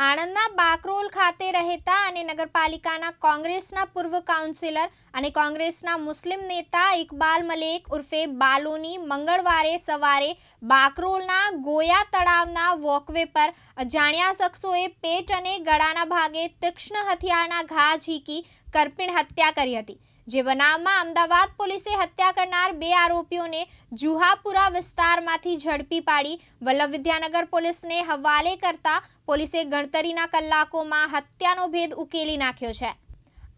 આણંદના બાકરોલ ખાતે રહેતા અને નગરપાલિકાના કોંગ્રેસના પૂર્વ કાઉન્સિલર અને કોંગ્રેસના મુસ્લિમ નેતા ઇકબાલ મલેક ઉર્ફે બાલોની મંગળવારે સવારે બાકરોલના ગોયા તળાવના વોકવે પર અજાણ્યા શખ્સોએ પેટ અને ગળાના ભાગે તીક્ષ્ણ હથિયારના ઘા ઝીકી કરપીણ હત્યા કરી હતી. જે બનાવમાં અમદાવાદ પોલીસે હત્યા કરનાર બે આરોપીઓને જુહાપુરા વિસ્તારમાંથી ઝડપી પાડી વલ્લભ વિદ્યાનગર પોલીસને હવાલે કરતા પોલીસે ગણતરીના કલાકોમાં હત્યાનો ભેદ ઉકેલી નાખ્યો છે.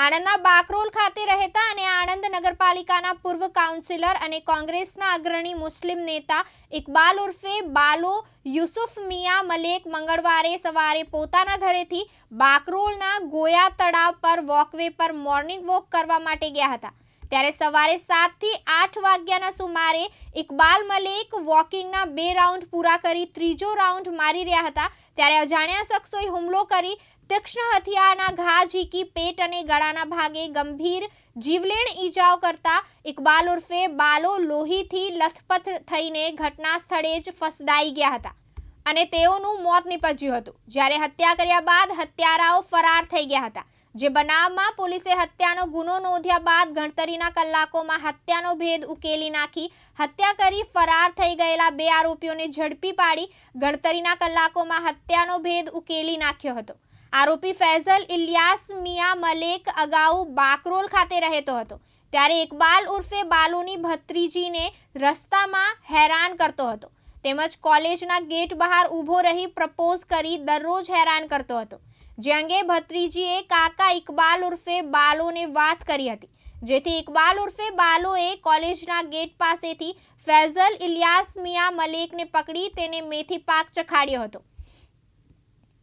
આણંદના બાકરોલ ખાતે રહેતા અને આણંદ નગરપાલિકાના પૂર્વ કાઉન્સિલર અને કોંગ્રેસના અગ્રણી મુસ્લિમ નેતા ઇકબાલ ઉર્ફે બાલો યુસુફ મિયા મલેક મંગળવારે સવારે પોતાના ઘરેથી બાકરોલના ગોયા તળાવ પર વોકવે પર મોર્નિંગ વોક કરવા માટે ગયા હતા. ત્યારે સવારે સાતથી આઠ વાગ્યાના સુમારે ઇકબાલ મલેક વોકિંગના બે રાઉન્ડ પૂરા કરી ત્રીજો રાઉન્ડ મારી રહ્યા હતા. ત્યારે અજાણ્યા શખ્સોએ હુમલો કરી તીક્ષ્ણ હથિયારના ઘા ઝીકી પેટ અને ગળાના ભાગે ગંભીર જીવલેણ ઈજાઓ કરતા ઇકબાલ ઉર્ફે બાલો લોહીથી લથપથ થઈને ઘટના સ્થળે જ ફસડાઈ ગયા હતા અને તેઓનું મોત નીપજ્યું હતું. જ્યારે હત્યા કર્યા બાદ હત્યારાઓ ફરાર થઈ ગયા હતા. જે બનાવમાં પોલીસે હત્યાનો ગુનો નોંધ્યા બાદ ગણતરીના કલાકોમાં હત્યાનો ભેદ ઉકેલી નાખી હત્યા કરી ફરાર થઈ ગયેલા બે આરોપીઓને ઝડપી પાડી ગણતરીના કલાકોમાં હત્યાનો ભેદ ઉકેલી નાખ્યો હતો. આરોપી ફૈઝલ ઇલિયાસ મિયા મલેક અગાઉ બાકરોલ ખાતે રહેતો હતો. ત્યારે ઇકબાલ ઉર્ફે બાલુની ભત્રીજીને રસ્તામાં હેરાન કરતો હતો. તેમજ કોલેજના ગેટ બહાર ઊભો રહી પ્રપોઝ કરી દરરોજ હેરાન કરતો હતો. જે અંગે ભત્રીજીએ કાકા ઇકબાલ ઉર્ફે બાલોને વાત કરી હતી. જેથી ઇકબાલ ઉર્ફે બાલોએ કોલેજના ગેટ પાસેથી ફૈઝલ ઇલિયાસ મિયા મલેકને પકડી તેને મેથી પાક ચખાડ્યો હતો.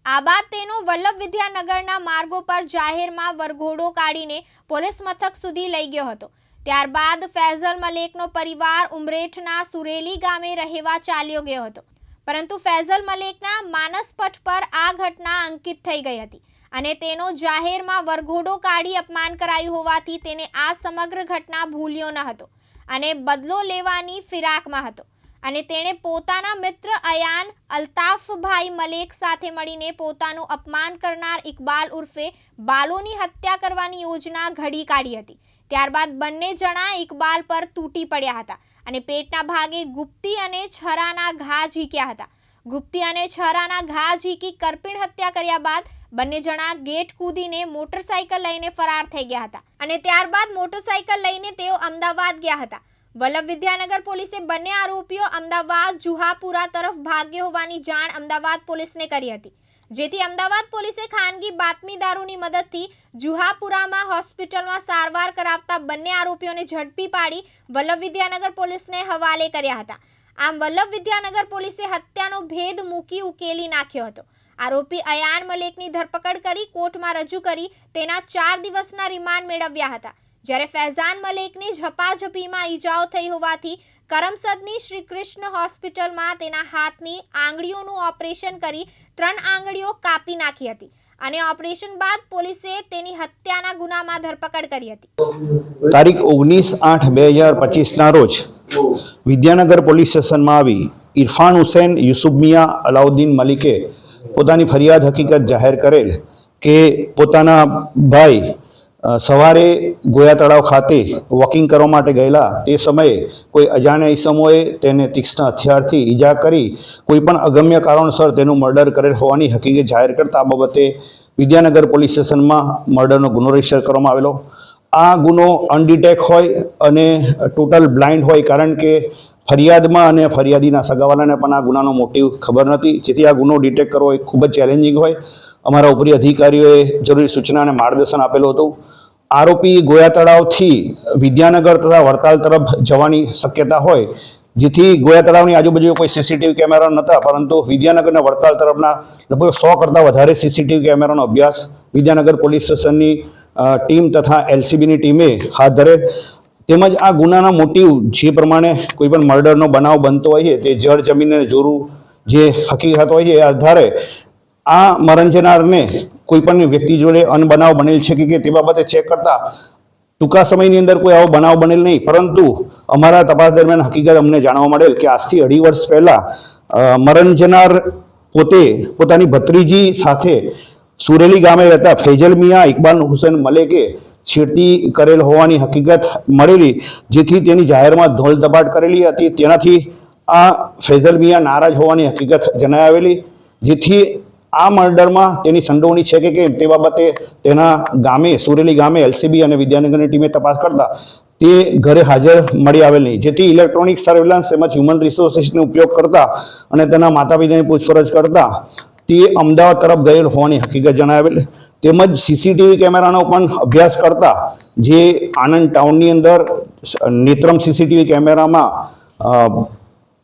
આ બાદ તેનો વલ્લભ વિદ્યાનગરના માર્ગો પર જાહેરમાં વરઘોડો કાઢીને પોલીસ મથક સુધી લઈ ગયો હતો. ત્યારબાદ ફૈઝલ મલેકનો પરિવાર ઉમરેઠના સુરેલી ગામે રહેવા ચાલ્યો ગયો હતો. પરંતુ ફૈઝલ મલેકના માનસપટ પર આ ઘટના અંકિત થઈ ગઈ હતી અને તેનો જાહેરમાં વરઘોડો કાઢી અપમાન કરાયું હોવાથી તેને આ સમગ્ર ઘટના ભૂલ્યો ન હતો અને બદલો લેવાની ફિરાકમાં હતો. અને તેણે પોતાના મિત્ર અયાન અલ્તાફભાઈ મલેક સાથે મળીને પોતાનું અપમાન કરનાર ઇકબાલ ઉર્ફે બાલોની હત્યા કરવાની યોજના ઘડી કાઢી હતી. ત્યારબાદ બંને જણા ઇકબાલ પર તૂટી પડ્યા હતા અને પેટના ભાગે ગુપ્તી અને છરાના ઘા ઝીક્યા હતા. ગુપ્તી અને છરાના ઘા ઝીકી કરપીણ હત્યા કર્યા બાદ બંને જણા ગેટ કૂદીને મોટરસાયકલ લઈને ફરાર થઈ ગયા હતા અને ત્યારબાદ મોટરસાયકલ લઈને તેઓ અમદાવાદ ગયા હતા. વલ્લભ વિદ્યાનગર પોલીસે બંને આરોપીઓ અમદાવાદ જુહાપુરા તરફ ભાગ્ય હોવાની જાણ અમદાવાદ પોલીસને કરી હતી. જેથી અમદાવાદ પોલીસે ખાનગી બાતમીદારોની મદદથી જુહાપુરામાં હોસ્પિટલમાં સારવાર કરાવતા બંને આરોપીઓને ઝડપી પાડી વલ્લભ વિદ્યાનગર પોલીસને હવાલે કર્યા હતા. આમ વલ્લભ વિદ્યાનગર પોલીસે હત્યાનો ભેદ મૂકી ઉકેલી નાખ્યો હતો. આરોપી અયાન મલેકની ધરપકડ કરી કોર્ટમાં રજૂ કરી તેના ચાર દિવસના રિમાન્ડ મેળવ્યા હતા. જ્યારે ફૈઝાન મલેકની ઝપાઝપીમાં ઈજાઓ થઈ હોવાથી કરમસદની શ્રી કૃષ્ણ હોસ્પિટલમાં તેના હાથની આંગળીઓનું ઓપરેશન કરી ત્રણ આંગળીઓ કાપી નાખી હતી અને ઓપરેશન બાદ પોલીસે તેની હત્યાના ગુનામાં ધરપકડ કરી હતી. તારીખ ઓગણીસ આઠ બે હજાર પચીસના રોજ વિદ્યાનગર પોલીસ સ્ટેશનમાં આવી ઇરફાન હુસેન, યુસુફ મિયા, અલાઉદ્દીન મલિકે પોતાની ફરિયાદ હકીકત જાહેર કરેલ કે પોતાના ભાઈ સવારે ગોયા તળાવ ખાતે વોકિંગ કરવા માટે ગયેલા. તે સમયે કોઈ અજાણ્યા ઈસમોએ તેને તીક્ષ્ણ હથિયારથી ઈજા કરી કોઈ પણ અગમ્ય કારણસર તેનું મર્ડર કરેલ હોવાની હકીકત જાહેર કરતા આ બાબતે વિદ્યાનગર પોલીસ સ્ટેશનમાં મર્ડરનો ગુનો રજિસ્ટર કરવામાં આવેલો. આ ગુનો અનડિટેક હોય અને ટોટલ બ્લાઇન્ડ હોય કારણ કે ફરિયાદમાં અને ફરિયાદીના સગાવાલાને પણ આ ગુનાનો મોટિવ ખબર નથી. જેથી આ ગુનો ડિટેક્ટ કરવો એ ખૂબ જ ચેલેન્જિંગ હોય. અમારા ઉપરી અધિકારીઓએ જરૂરી સૂચના અને માર્ગદર્શન આપેલું હતું. આરોપી ગોયા તળાવથી વિદ્યાનગર તથા વડતાલ તરફ જવાની શક્યતા હોય, જેથી ગોયા તળાવની આજુબાજુ કોઈ સીસીટીવી કેમેરા નહોતા, પરંતુ વિદ્યાનગરના વડતાલ તરફના લગભગ સો કરતાં વધારે સીસીટીવી કેમેરાનો અભ્યાસ વિદ્યાનગર પોલીસ સ્ટેશનની ટીમ તથા એલસીબીની ટીમે હાથ ધરે. તેમજ આ ગુનાના મોટિવ જે પ્રમાણે કોઈ પણ મર્ડરનો બનાવ બનતો હોય છે, તે જળ જમીનને જોરું જે હકીકત હોય છે, એ આધારે આ મરણ જનારને કોઈ પણ વ્યક્તિ જોડે અનબનાવ બનેલ છે કે તે બાબતે ચેક કરતા ટૂંકા સમયની અંદર કોઈ આવો બનાવ બનેલ નહીં. પરંતુ અમારા તપાસ દરમિયાન હકીકત અમને જાણવા મળેલ કે આજથી અઢી વર્ષ પહેલા મરણજનાર મરણ જનાર પોતે પોતાની ભત્રીજી સાથે સુરેલી ગામે રહેતા ફૈજલ મિયા ઇકબાલ હુસેન મલેકે છેડતી કરેલ હોવાની હકીકત મળેલી, જેથી તેની જાહેરમાં ધોલ ધપાટ કરેલી હતી. તેનાથી આ ફૈઝલ મિયા નારાજ હોવાની હકીકત જણાઈ આવેલી, જેથી આ મર્ડરમાં તેની સંડોવણી છે કે કેમ? તે બાબતે તેના ગામે, સુરેલી ગામે એલસીબી અને વિદ્યાનગરની ટીમે તપાસ કરતા તે ઘરે હાજર મળી આવેલ નહીં. જેથી ઇલેક્ટ્રોનિક સર્વેલન્સ તેમજ હ્યુમન રિસોર્સિસનો ઉપયોગ કરતા અને તેના માતા પિતાની પૂછપરછ કરતા તે અમદાવાદ તરફ ગયેલ હોવાની હકીકત જણાવેલ. તેમજ સીસીટીવી કેમેરાનો પણ અભ્યાસ કરતા જે આણંદ ટાઉનની અંદર નેત્રમ સીસીટીવી કેમેરામાં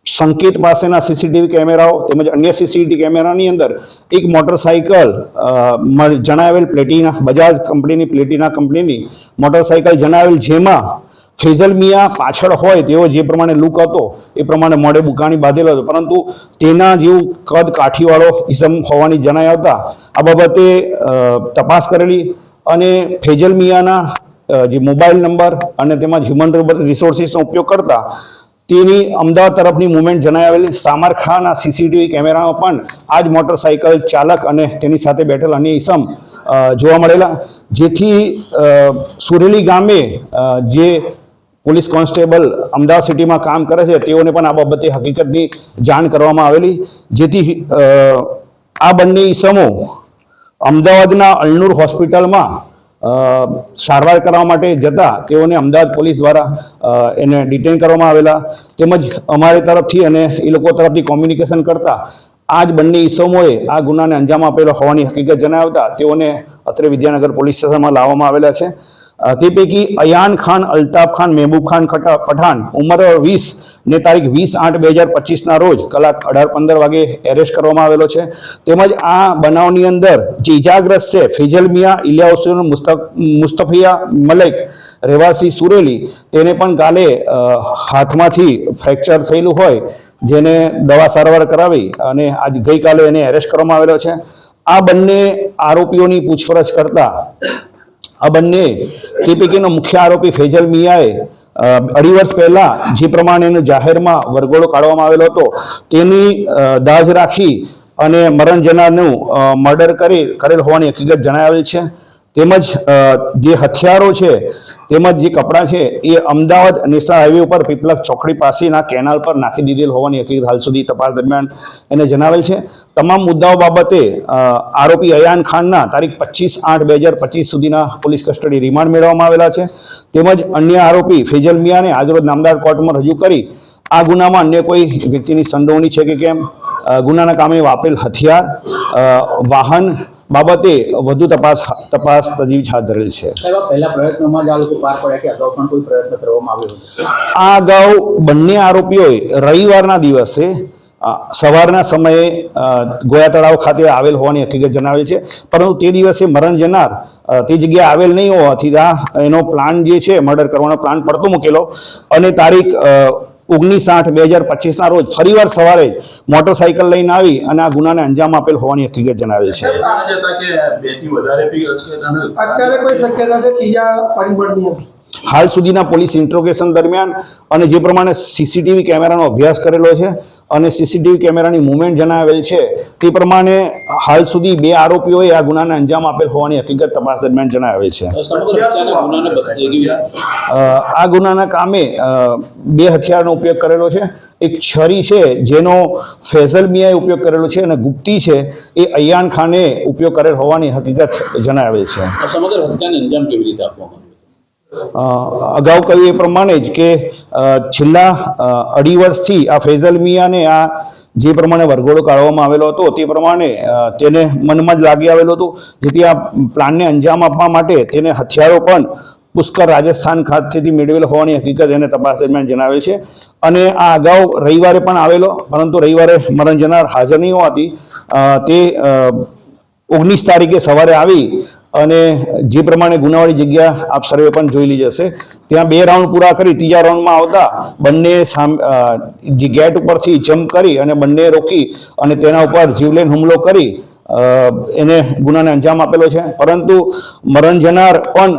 સંકેત પાસેના સીસીટીવી કેમેરાઓ તેમજ અન્ય સીસીટીવી કેમેરાની અંદર એક મોટરસાઇકલ જણાવેલ પ્લેટિના, બજાજ કંપનીની પ્લેટિના કંપનીની મોટરસાઇકલ જણાવેલ જેમાં ફેઝલ મિયા પાછળ હોય તેવો જે પ્રમાણે લુક હતો, એ પ્રમાણે મોડે બુકાણી બાંધેલો હતો. પરંતુ તેના જેવું કદ કાઠીવાળો ઇસમ હોવાની જણાઈ આવતા આ બાબતે તપાસ કરેલી અને ફેઝલ મિયાના જે મોબાઈલ નંબર અને તેમાં હ્યુમન રિસોર્સિસનો ઉપયોગ કરતા તેની અમદાવાદ તરફની મુવમેન્ટ આવેલી સામરખાના સીસીટીવી કેમેરામાં પણ આ જ મોટરસાઇકલ ચાલક અને તેની સાથે બેઠેલ અન્ય ઈસમ જોવા મળેલા. જેથી સુરેલી ગામે જે પોલીસ કોન્સ્ટેબલ અમદાવાદ સિટીમાં કામ કરે છે, તેઓને પણ આ બાબતે હકીકતની જાણ કરવામાં આવેલી. જેથી આ બંને ઈસમો અમદાવાદના અલનૂર હોસ્પિટલમાં સારવાર કરવા માટે જતા તેઓને અમદાવાદ પોલીસ દ્વારા એને ડિટેન કરવામાં આવેલા. તેમજ અમારી તરફથી અને એ લોકો તરફથી કોમ્યુનિકેશન કરતા આ જ બંને ઈસમોએ આ ગુનાને અંજામ આપેલો હોવાની હકીકત જણાવતા તેઓને અત્રે વિદ્યાનગર પોલીસ સ્ટેશનમાં લાવવામાં આવેલા છે. તે પૈકી અયાન ખાન, અલ્તાફ ખાન, મહેબૂબ ખાન પઠાણ. ઉંમર વીસ ને તારીખ વીસ આઠ બે હજાર પચીસના રોજ કલાક અઢાર પંદર વાગે એરેસ્ટ કરવામાં આવેલો છે. તેમજ આ બનાવની અંદર જે ઇજાગ્રસ્ત છે ફેજલ મિયા ઇલિયા હુસેન મુસ્તફિયા મલેક, રહેવાસી સુરેલી. તેને પણ કાલે હાથમાંથી ફ્રેક્ચર થયેલું હોય જેને દવા સારવાર કરાવી અને આજ ગઈકાલે એને એરેસ્ટ કરવામાં આવેલો છે. આ બંને આરોપીઓની પૂછપરછ કરતા આ બંને કેપીકેનો પૈકીનો મુખ્ય આરોપી ફેજલ મિયાએ અઢી વર્ષ પહેલાં જે પ્રમાણે એનો જાહેરમાં વરઘોડો કાઢવામાં આવેલો હતો, તેની દાજ રાખી અને મરણ જનારનું મર્ડર કરી કરેલ હોવાની હકીકત જણાવેલ છે. તેમજ જે હથિયારો છે, તેમજ જે કપડાં છે, એ અમદાવાદ નેશનલ હાઈવે ઉપર પીપલક ચોકડી પાસેના કેનાલ પર નાખી દીધેલ હોવાની હકીકત હાલ સુધી તપાસ દરમિયાન એને જણાવેલ છે. તમામ મુદ્દાઓ બાબતે આરોપી અયાન ખાનના તારીખ પચીસ આઠ બે હજાર પચીસ સુધીના પોલીસ કસ્ટડી રિમાન્ડ મેળવવામાં આવેલા છે. તેમજ અન્ય આરોપી ફેજલ મિયાને આજરોજ નામદાર કોર્ટમાં રજૂ કરી, આ ગુનામાં અન્ય કોઈ વ્યક્તિની સંડોવણી છે કે કેમ? ગુનાના કામે વાપરેલ હથિયાર વાહન બાબતે વધુ તપાસ તપાસ તજવીજ હાથ ધરેલ છે. આ અગાઉ બંને આરોપીઓએ રવિવારના દિવસે સવારના સમયે ગોયા તળાવ ખાતે આવેલ હોવાની હકીકત જણાવે છે. પરંતુ તે દિવસે મરણ જનાર તે જગ્યાએ આવેલ નહીં હોવાથી એનો પ્લાન જે છે મર્ડર કરવાનો પ્લાન પડતો મૂકેલો. અને તારીખ ઓગણીસ આઠ બે હજાર પચીસના રોજ ફરીવાર સવારે મોટરસાઇકલ લઈને આવી અને આ ગુનાને અંજામ આપેલ હોવાની હકીકત જણાવેલ છે. હાલ સુધીના પોલીસ ઇન્ટ્રોગેશન દરમિયાન અને જે પ્રમાણે સીસીટીવી કેમેરાનો અભ્યાસ કરેલો છે અને સીસીટીવી કેમેરાની મુવમેન્ટ જણાવેલ છે. તે પ્રમાણે હાલ સુધી બે આરોપીઓએ આ ગુનાને અંજામ આપેલ હોવાની હકીકત તપાસ દરમિયાન જણાવેલ છે. આ ગુનાના કામે બે હથિયારનો ઉપયોગ કરેલો છે. એક છરી છે જેનો ફેઝલ મિયાએ ઉપયોગ કરેલો છે અને ગુપ્તી છે એ અયાન ખાને ઉપયોગ કરેલ હોવાની હકીકત જણાવેલ છે. સમગ્ર હત્યાને અંજામ કેવી રીતે આપવામાં અગાઉ કહ્યું એ પ્રમાણે જ કે છેલ્લા અઢી વર્ષથી આ ફૈઝલ મિયાને આ જે પ્રમાણે વરઘોડો કાઢવામાં આવેલો હતો તે પ્રમાણે તેને મનમાં જ લાગી આવેલું હતું. જેથી આ પ્લાનને અંજામ આપવા માટે તેને હથિયારો પણ પુષ્કર રાજસ્થાન ખાતેથી મેળવેલ હોવાની હકીકત એને તપાસ દરમિયાન જણાવે છે. અને આ અગાઉ રવિવારે પણ આવેલો, પરંતુ રવિવારે મરણ જનાર હાજર નહીં હોવાથી તે ઓગણીસ તારીખે સવારે આવી અને જે પ્રમાણે ગુનાવાળી જગ્યા આપ સર્વે પણ જોઈ લીધી હશે. ત્યાં બે રાઉન્ડ પૂરા કરી, ત્રીજા રાઉન્ડમાં આવતા બંને ગેટ ઉપરથી જમ્પ કરી અને બંને રોકી અને તેના ઉપર જીવલેન હુમલો કરી એને ગુનાને અંજામ આપેલો છે. પરંતુ મરણ જનાર પણ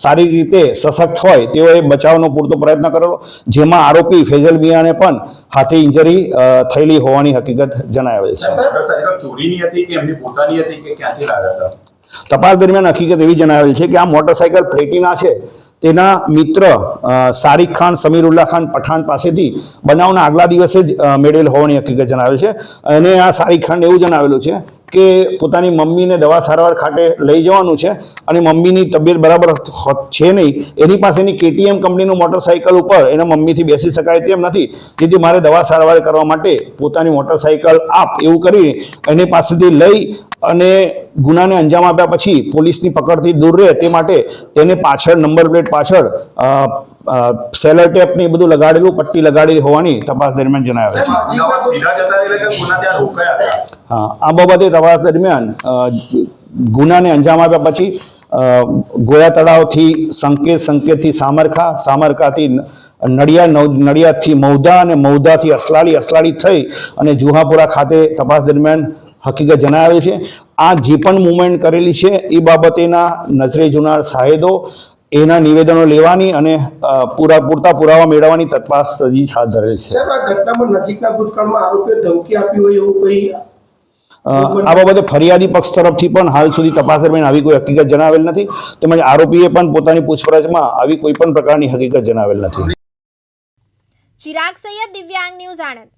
સારી રીતે સશક્ત હોય તેઓએ બચાવનો પૂરતો પ્રયત્ન કરેલો, જેમાં આરોપી ફેઝલ મિયાને પણ હાથે ઇન્જરી થયેલી હોવાની હકીકત જણાવેલ છે. ચોરીની હતી કે એમની પોતાની હતી કે ક્યાંથી લાવ્યા હતા? તપાસ દરમિયાન હકીકત એવી જણાવેલ છે કે આ મોટરસાયકલ પ્લેટિના છે. તેના મિત્ર સારિક ખાન, સમીરુલ્લા ખાન પઠાણ પાસેથી બનાવના આગલા દિવસે જ મેળવેલ હોવાની હકીકત જણાવેલ છે. અને આ સારિક ખાન એવું જણાવેલું છે કે પોતાની મમ્મીને દવા સારવાર ખાતે લઈ જવાનું છે અને મમ્મીની તબિયત બરાબર છે નહીં. એની પાસેની કેટીએમ કંપનીનું મોટરસાયકલ ઉપર એના મમ્મીથી બેસી શકાય તેમ નથી. જેથી મારે દવા સારવાર કરવા માટે પોતાની મોટરસાયકલ આપ એવું કરી એની પાસેથી લઈ અને ગુનાને અંજામ આપ્યા પછી પોલીસની પકડથી દૂર રહે તે માટે તેને પાછળ નંબર પ્લેટ પાછળ સેલર ટેપ ને બધું લગાડેલું પટ્ટી લગાડેલી હોવાની તપાસ દરમિયાન જણાવે છે. હા આ બાબતે તપાસ દરમિયાન ગુનાને અંજામ આપ્યા પછી ગોયા તળાવથી સંકેત સંકેતથી સામરખા સામરખાથી નડિયા નડિયાદથી મૌધા અને મૌધાથી અસલાળી અસલાળી થઈ અને જુહાપુરા ખાતે તપાસ દરમિયાન હકીકત જણાવે છે. આ જે પણ મુવમેન્ટ કરેલી છે એ બાબતેના નજરે જોનાર સાહેદો એના નિવેદનો લેવાની અને પૂરા પૂરતા પુરાવા મેળવવાની તપાસ હજી હાથ ધરેલ છે. આ ઘટનામાં નજીકના ભૂતકાળમાં આરોપીએ ધમકી આપી હોય એવું કોઈ આ બાબતે ફરિયાદી પક્ષ તરફથી પણ હાલ સુધી તપાસ દરમિયાન આવી કોઈ હકીકત જણાવેલ નથી. તેમજ આરોપીએ પણ પોતાની પૂછપરછમાં આવી કોઈ પણ પ્રકારની હકીકત જણાવેલ નથી. ચિરાગ સૈયદ દિવ્યાંગ ન્યૂઝ આણંદ.